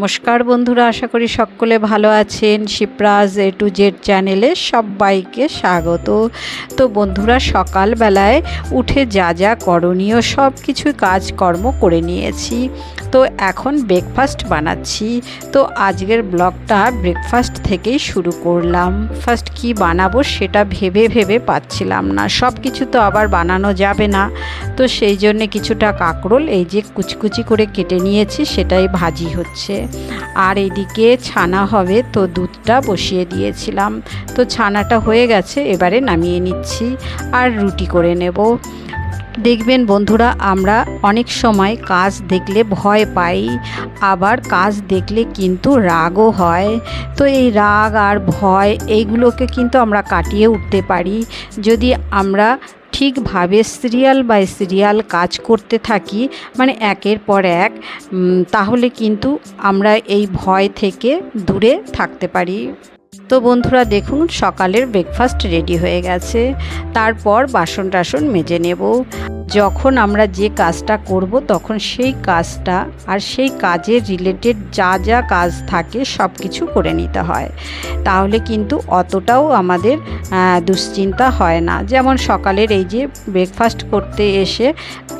নমস্কার বন্ধুরা, আশা করি সকলে ভালো আছেন। শিপ্রাজ এ টু জেড চ্যানেলে সবাইকে স্বাগত। তো বন্ধুরা, সকালবেলায় উঠে যা যা করণীয় সব কিছুই কাজকর্ম করে নিয়েছি। তো এখন ব্রেকফাস্ট বানাচ্ছি। তো আজকের ব্লগটা ব্রেকফাস্ট থেকেই শুরু করলাম। ফার্স্ট কি বানাবো সেটা ভেবে ভেবে পাচ্ছিলাম না। সব কিছু তো আবার বানানো যাবে না। তো সেই জন্যে কিছুটা কাঁকরোল, এই যে কুচকুচি করে কেটে নিয়েছি, সেটাই ভাজি হচ্ছে। আর এদিকে ছানা হবে, তো দুধটা বসিয়ে দিয়েছিলাম। তো ছানাটা হয়ে গেছে, এবারে নামিয়ে নিচ্ছি আর রুটি করে নেব। দেখবেন বন্ধুরা, আমরা অনেক সময় কাজ দেখলে ভয় পাই, আবার কাজ দেখলে কিন্তু রাগও হয়। তো এই রাগ আর ভয়, এইগুলোকে কিন্তু আমরা কাটিয়ে উঠতে পারি। যদি আমরা ঠিকভাবে সিরিয়াল বাই সিরিয়াল কাজ করতে থাকি মানে একের পর এক তাহলে কিন্তু আমরা এই ভয় থেকে দূরে থাকতে পারি। তো বন্ধুরা, দেখুন, সকালের ব্রেকফাস্ট রেডি হয়ে গেছে। তারপর বাসন টাসন মেজে নেব। যখন আমরা যে কাজটা করব, তখন সেই কাজটা আর সেই কাজের রিলেটেড যা যা কাজ থাকে সব কিছু করে নিতে হয়। তাহলে কিন্তু অতটাও আমাদের দুশ্চিন্তা হয় না। যেমন সকালের এই যে ব্রেকফাস্ট করতে এসে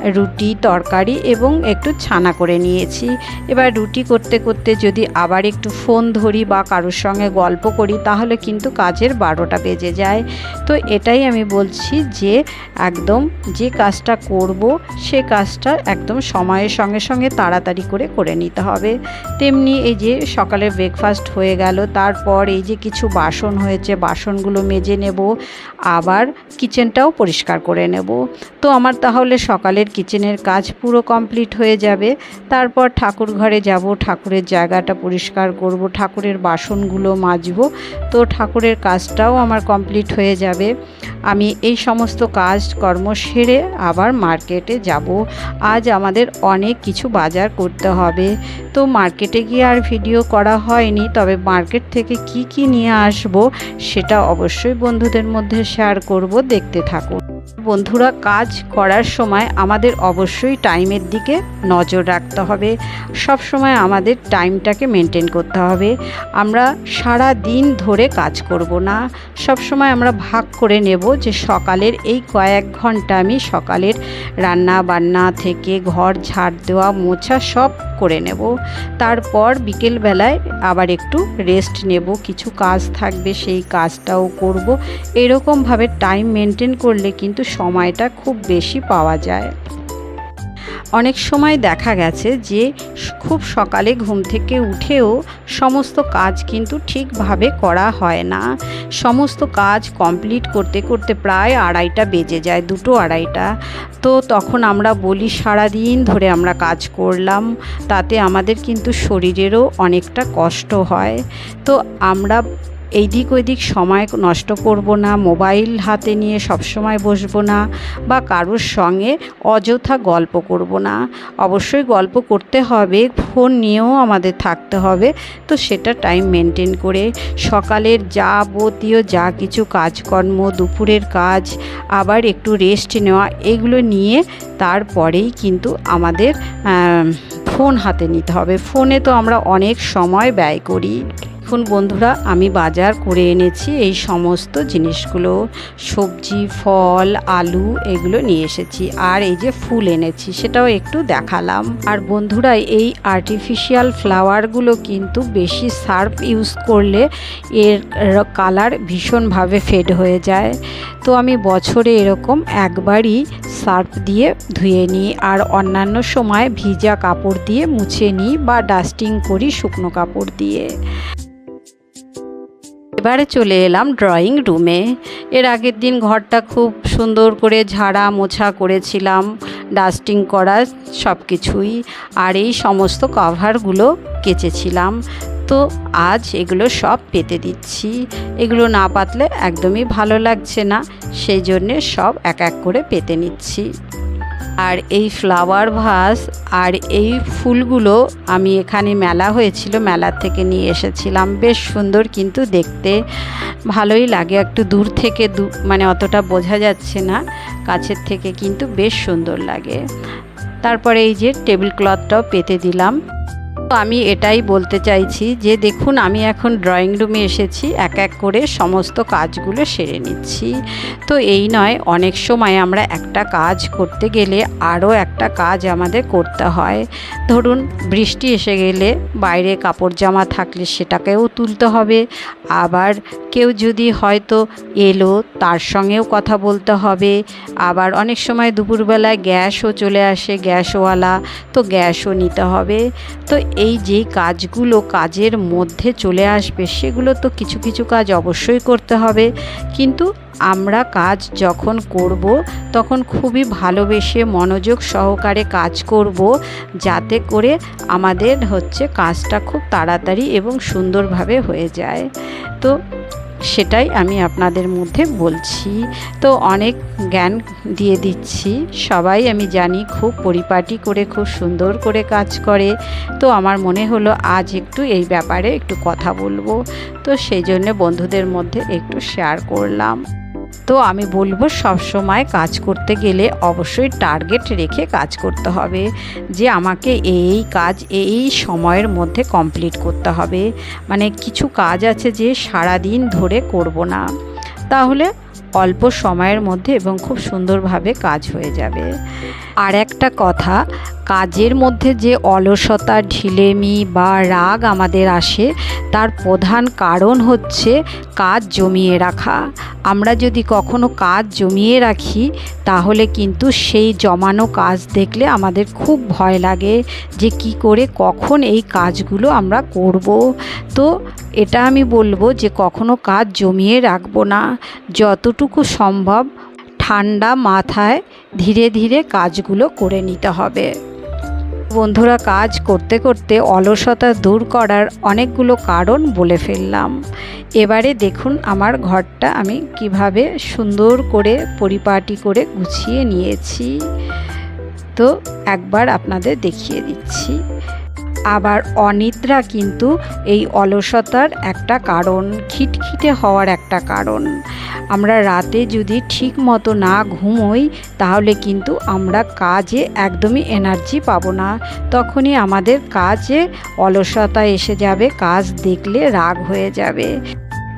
রুটি, তরকারি এবং একটু ছানা করে নিয়েছি। এবার রুটি করতে করতে যদি আবার একটু ফোন ধরি বা কারোর সঙ্গে গল্প করি, তাহলে কিন্তু কাজের বারোটা বেজে যায়। তো এটাই আমি বলছি যে, একদম যে কাজটা করব, সে কাজটা একদম সময়ের সঙ্গে সঙ্গে তাড়াতাড়ি করে করে নিতে হবে। তেমনি এই যে সকালে ব্রেকফাস্ট হয়ে গেল, তারপর এই যে কিছু বাসন হয়েছে, বাসনগুলো মেজে নেব, আবার কিচেনটাও পরিষ্কার করে নেব। তো আমার তাহলে সকালের কিচেনের কাজ পুরো কমপ্লিট হয়ে যাবে। তারপর ঠাকুর ঘরে যাব, ঠাকুরের জায়গাটা পরিষ্কার করব, ঠাকুরের বাসনগুলো মাজবো। তো ঠাকুরের কাজটাও আমার কমপ্লিট হয়ে যাবে। আমি এই সমস্ত কাজ কর্ম সেরে আবার মার্কেটে যাব। আজ আমাদের অনেক কিছু বাজার করতে হবে। তো মার্কেটে গিয়ে আর ভিডিও করা হয়নি, তবে মার্কেট থেকে কি কি নিয়ে আসব সেটা অবশ্যই বন্ধুদের মধ্যে শেয়ার করব, দেখতে থাকুন। বন্ধুরা, কাজ করার সময় আমাদের অবশ্যই টাইমের দিকে নজর রাখতে হবে। সব সময় আমাদের টাইমটাকে মেনটেন করতে হবে। আমরা সারা দিন ধরে কাজ করব না। সব সময় আমরা ভাগ করে নেব যে সকালের এই কয়েক ঘণ্টা আমি সকালের রান্না বান্না থেকে ঘর ঝাড় দেওয়া, মোছা সব করে নেব। তারপর বিকেলবেলায় আবার একটু রেস্ট নেব। কিছু কাজ থাকবে, সেই কাজটাও করব। এরকমভাবে টাইম মেনটেন করলে কিন্তু সময়টা খুব বেশি পাওয়া যায়। অনেক সময় দেখা গেছে যে খুব সকালে ঘুম থেকে উঠেও সমস্ত কাজ কিন্তু ঠিকভাবে করা হয় না। সমস্ত কাজ কমপ্লিট করতে করতে প্রায় আড়াইটা বেজে যায়, দুটো আড়াইটা। তো তখন আমরা বলি সারাদিন ধরে আমরা কাজ করলাম, তাতে আমাদের কিন্তু শরীরেরও অনেকটা কষ্ট হয়। তো আমরা এই দিক ওই দিক সময় নষ্ট করব না, মোবাইল হাতে নিয়ে সব সময় বসবো না বা কারোর সঙ্গে অযথা গল্প করব না। অবশ্যই গল্প করতে হবে, ফোন নিয়েও আমাদের থাকতে হবে। তো সেটা টাইম মেনটেন করে সকালের যাবতীয় যা কিছু কাজকর্ম, দুপুরের কাজ, আবার একটু রেস্ট নেওয়া, এগুলো নিয়ে তারপরেই কিন্তু আমাদের ফোন হাতে নিতে হবে। ফোনে তো আমরা অনেক সময় ব্যয় করি। এখন বন্ধুরা, আমি বাজার করে এনেছি এই সমস্ত জিনিসগুলো। সবজি, ফল, আলু, এগুলো নিয়ে এসেছি। আর এই যে ফুল এনেছি, সেটাও একটু দেখালাম। আর বন্ধুরা, এই আর্টিফিশিয়াল ফ্লাওয়ারগুলো কিন্তু বেশি সার্ফ ইউজ করলে এর কালার ভীষণভাবে ফেড হয়ে যায়। তো আমি বছরে এরকম একবারই সার্ফ দিয়ে ধুয়ে নিই। আর অন্যান্য সময় ভিজা কাপড় দিয়ে মুছে নিই বা ডাস্টিং করি শুকনো কাপড় দিয়ে। এবারে চলে এলাম ড্রয়িং রুমে এর আগের দিন ঘরটা খুব সুন্দর করে ঝাড়া মোছা করেছিলাম ডাস্টিং করা সব কিছুই আর এই সমস্ত কভারগুলো কেচেছিলাম। তো আজ এগুলো সব পেতে দিচ্ছি। এগুলো না পাতলে একদমই ভালো লাগছে না, সেই জন্যে সব এক এক করে পেতে নিচ্ছি। আর এই ফ্লাওয়ার ভাস আর এই ফুলগুলো আমি এখানে মেলা হয়েছিল, মেলা থেকে নিয়ে এসেছিলাম। বেশ সুন্দর কিন্তু দেখতে, ভালোই লাগে। একটু দূর থেকে মানে অতটা বোঝা যাচ্ছে না, কাছের থেকে কিন্তু বেশ সুন্দর লাগে। তারপরে এই যে টেবিল ক্লথটাও পেতে দিলাম। আমি এটাই বলতে চাইছি যে দেখুন, আমি এখন ড্রয়িং রুমে এসেছি, এক এক করে সমস্ত কাজগুলো সেরে নিচ্ছি। তো এই নয়, অনেক সময় আমরা একটা কাজ করতে গেলে আরও একটা কাজ আমাদের করতে হয়। ধরুন, বৃষ্টি এসে গেলে বাইরে কাপড় জামা থাকলে সেটাকেও তুলতে হবে। আবার কেউ যদি হয়তো এলো, তার সঙ্গেও কথা বলতে হবে। আবার অনেক সময় দুপুরবেলায় গ্যাসও চলে আসে, গ্যাসওয়ালা, তো গ্যাসও নিতে হবে। তো এই যে কাজগুলো কাজের মধ্যে চলে আসবে, সেগুলো তো কিছু কিছু কাজ অবশ্যই করতে হবে। কিন্তু আমরা কাজ যখন করব, তখন খুবই ভালোবেসে মনোযোগ সহকারে কাজ করব, যাতে করে আমাদের হচ্ছে কাজটা খুব তাড়াতাড়ি এবং সুন্দরভাবে হয়ে যায়। তো সেটাই আমি আপনাদের মধ্যে বলছি। তো অনেক জ্ঞান দিয়ে দিচ্ছি। সবাই আমি জানি খুব পরিপাটি করে, খুব সুন্দর করে কাজ করে। তো আমার মনে হলো আজ একটু এই ব্যাপারে একটু কথা বলব। তো সেই জন্য বন্ধুদের মধ্যে একটু শেয়ার করলাম। তো আমি বলব সবসময় কাজ করতে গেলে অবশ্যই টার্গেট রেখে কাজ করতে হবে। যে আমাকে এই কাজ এই সময়ের মধ্যে কমপ্লিট করতে হবে। মানে কিছু কাজ আছে যে সারা দিন ধরে করব না। তাহলে অল্প সময়ের মধ্যে এবং খুব সুন্দরভাবে কাজ হয়ে যাবে। আর একটা কথা, কাজের মধ্যে যে অলসতা, ঢিলেমি বা রাগ আমাদের আসে, তার প্রধান কারণ হচ্ছে কাজ জমিয়ে রাখা। আমরা যদি কখনো কাজ জমিয়ে রাখি, তাহলে কিন্তু সেই জমানো কাজ দেখলে আমাদের খুব ভয় লাগে যে কি করে, কখন এই কাজগুলো আমরা করব। তো এটা আমি বলব যে কখনো কাজ জমিয়ে রাখব না। যতটুকু সম্ভব ঠান্ডা মাথায় ধীরে ধীরে কাজগুলো করে নিতে হবে। বন্ধুরা, কাজ করতে করতে অলসতা দূর করার অনেকগুলো কারণ বলে ফেললাম। এবারে দেখুন আমার ঘরটা আমি কীভাবে সুন্দর করে পরিপাটি করে গুছিয়ে নিয়েছি। তো একবার আপনাদের দেখিয়ে দিচ্ছি। আবার অনিদ্রা কিন্তু এই অলসতার একটা কারণ, খিটখিটে হওয়ার একটা কারণ। আমরা রাতে যদি ঠিক মতো না ঘুমোই, তাহলে কিন্তু আমরা কাজে একদমই এনার্জি পাবো না। তখনই আমাদের কাজে অলসতা এসে যাবে, কাজ দেখলে রাগ হয়ে যাবে।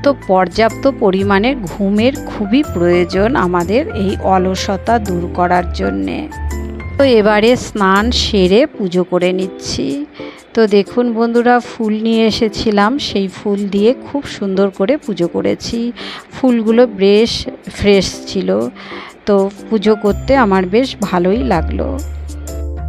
তো পর্যাপ্ত পরিমাণে ঘুমের খুবই প্রয়োজন আমাদের এই অলসতা দূর করার জন্যে। তো এবারে স্নান সেরে পুজো করে নিচ্ছি। তো দেখুন বন্ধুরা, ফুল নিয়ে এসেছিলাম। সেই ফুল দিয়ে খুব সুন্দর করে পুজো করেছি। ফুলগুলো বেশ ফ্রেশ ছিল। তো পুজো করতে আমার বেশ ভালোই লাগল।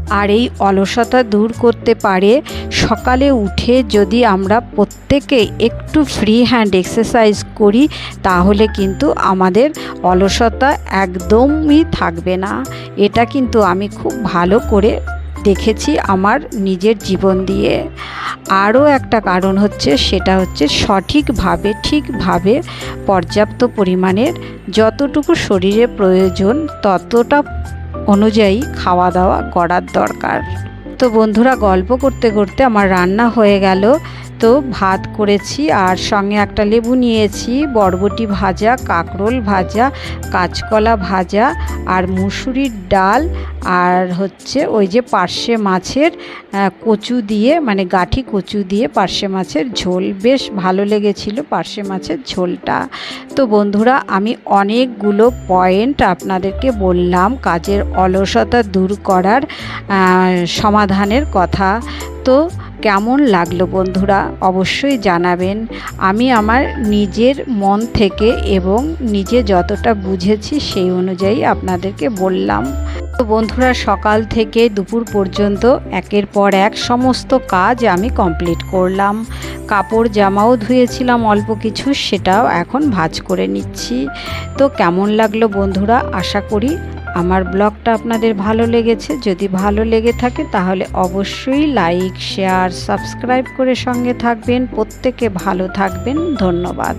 আর এই অলসতা দূর করতে পারে সকালে উঠে যদি আমরা প্রত্যেকে একটু ফ্রি হ্যান্ড এক্সারসাইজ করি, তাহলে কিন্তু আমাদের অলসতা একদমই থাকবে না। এটা কিন্তু আমি খুব ভালো করে দেখেছি আমার নিজের জীবন দিয়ে। আরও একটা কারণ হচ্ছে, সেটা হচ্ছে সঠিকভাবে, ঠিকভাবে পর্যাপ্ত পরিমাণের যতটুকু শরীরে প্রয়োজন, ততটা অনুযায়ী খাওয়া দাওয়া করার দরকার। তো বন্ধুরা, গল্প করতে করতে আমার রান্না হয়ে গেল। তো ভাত করেছি আর সঙ্গে একটা লেবু নিয়েছি, বরবটি ভাজা, কাঁকরোল ভাজা, কাঁচকলা ভাজা আর মুসুরির ডাল আর হচ্ছে ওই যে পার্শে মাছের কচু দিয়ে মানে গাঠি কচু দিয়ে পার্শে মাছের ঝোল। বেশ ভালো লেগেছিল পার্শে মাছের ঝোলটা। তো বন্ধুরা, আমি অনেকগুলো পয়েন্ট আপনাদেরকে বললাম কাজের অলসতা দূর করার সমাধানের কথা। তো কেমন লাগল বন্ধুরা অবশ্যই জানাবেন। আমি আমার নিজের মন থেকে এবং নিজে যতটা বুঝেছি সেই অনুযায়ী আপনাদেরকে বললাম। তো বন্ধুরা, সকাল থেকে দুপুর পর্যন্ত একের পর এক সমস্ত কাজ আমি কমপ্লিট করলাম। কাপড় জামাও ধুয়েছিলাম অল্প কিছু, সেটাও এখন ভাজ করে নিচ্ছি। তো কেমন লাগল বন্ধুরা? আশা করি আমার ব্লগটা আপনাদের ভালো লেগেছে, যদি ভালো লেগে থাকে তাহলে অবশ্যই লাইক, শেয়ার, সাবস্ক্রাইব করে সঙ্গে থাকবেন। প্রত্যেকে ভালো থাকবেন। ধন্যবাদ।